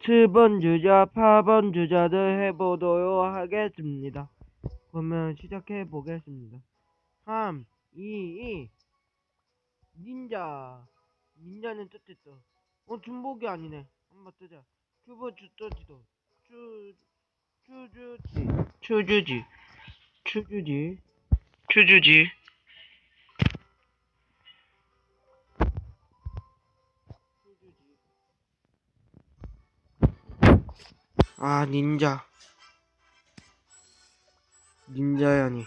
7번 주자, 8번 주자들 해보도록 하겠습니다. 그러면 시작해 보겠습니다. 3, 2, 1. 닌자. 닌자는 뜻했어. 어, 중복이 아니네. 한번 뜨자. 큐브 주 떠지도. 추, 추주지. 추주지. 추주지. 추주지. 추주지. 아, 닌자. 닌자야니.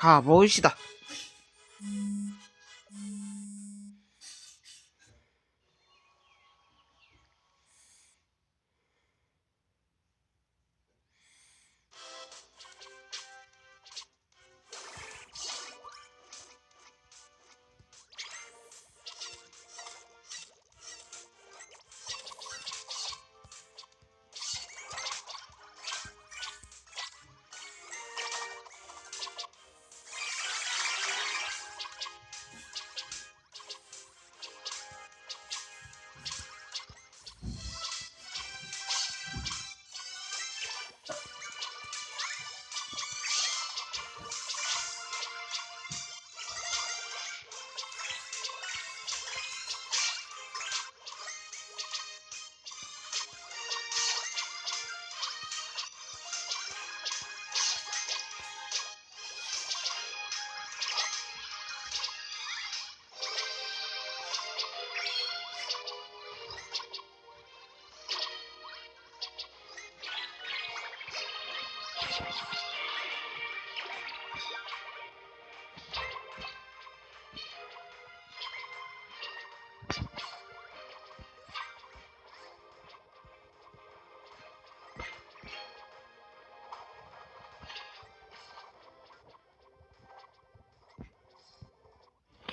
가보시다.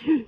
Hmm.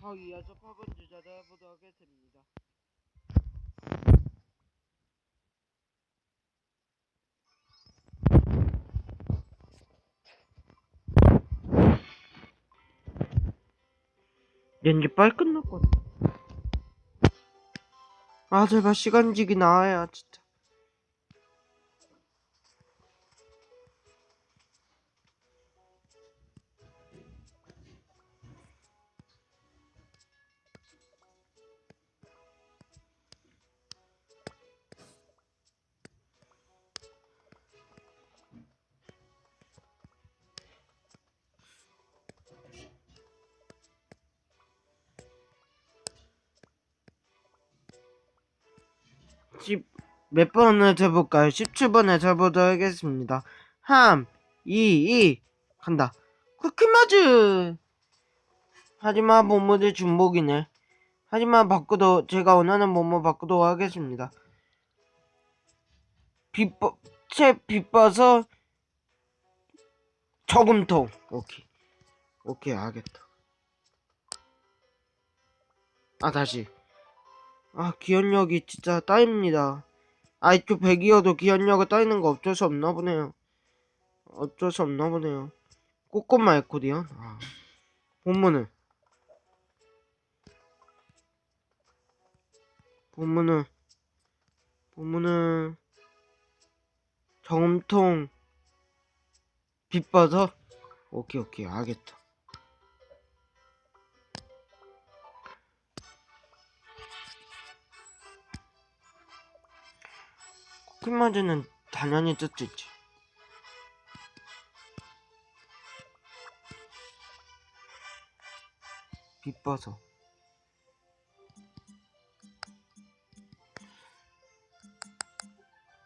더 이어서 8번 주자를 해보도록 하겠습니다. 연기 빨리 끝났거든. 아 제발 시간직이 나와야 진짜. 몇 번을 해볼까요? 17번에 해보도록 하겠습니다. 3, 2, 2, 간다. 쿠키마즈! 하지만 모모의 중복이네. 하지만 바꾸도, 제가 원하는 모모 바꾸도록 하겠습니다. 비법, 채 비빠서 저금통. 오케이. 오케이 알겠다 아 다시 아 기억력이 진짜 따입니다. 아이큐 100이어도 기억력을 따이는 거 어쩔 수 없나 보네요. 어쩔 수 없나 보네요. 꼬꼬마 에코디언? 아. 본문은 본문은 본문은 정통 빛버섯 오케이 오케이. 알겠다 쿠키마즈는 당연히 뜯지지. 빛버섯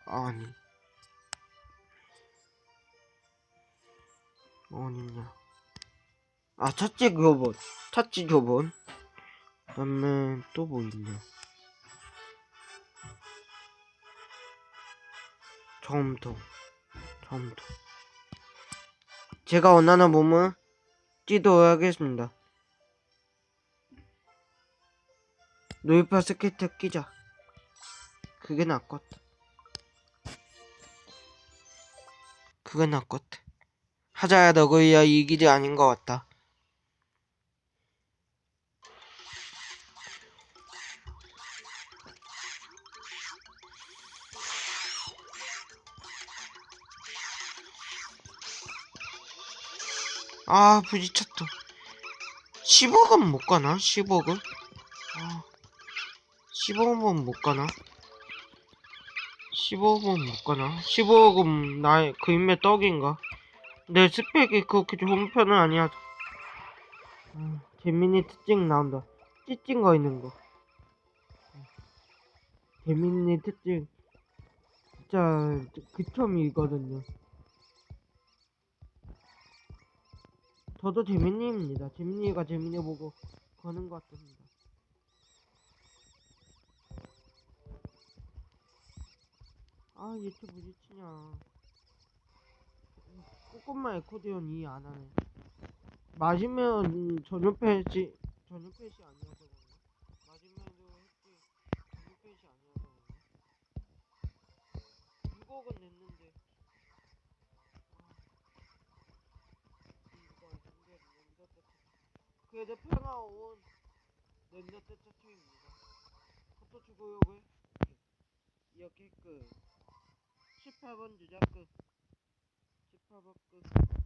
아니. 어딨냐. 아 첫째 교본 첫째 교본? 그 다음에 또 뭐 있냐 처음부터 처음부터. 제가 원하는 몸은 찌도하겠습니다. 노이파 스케이트 끼자. 그게 낫겠다. 그게 낫겠다. 하자야 너구이야 이 길이 아닌 것 같다 아 부딪혔다 10억은 못 가나? 10억은? 아 10억은 못 가나? 15억은 못 가나? 15억은 나의 그 인맥 떡인가? 내 스펙이 그렇게 좋은 편은 아니야. 아, 재민이 특징 나온다. 찌찐 거 있는 거. 재민이 특징. 진짜 극혐이거든요. 저도 재민이입니다. 재민이가 재민이 보고 거는 것 같습니다. 아, 얘또 부딪히냐. 꼬꼬마 에코디언 이해 안 하네. 맞으면 전용 패시, 전용 패시 아니어서 그런가? 맞으면도 했지, 전용 패시 아니어서 그런가? 6억은 냈는데. 아, 이거 근데 렌더 때 그래도 평화온 때 차트입니다. 포토 주고요, 왜? 이렇게 끝. 18번 주자 끝. 18번 끝.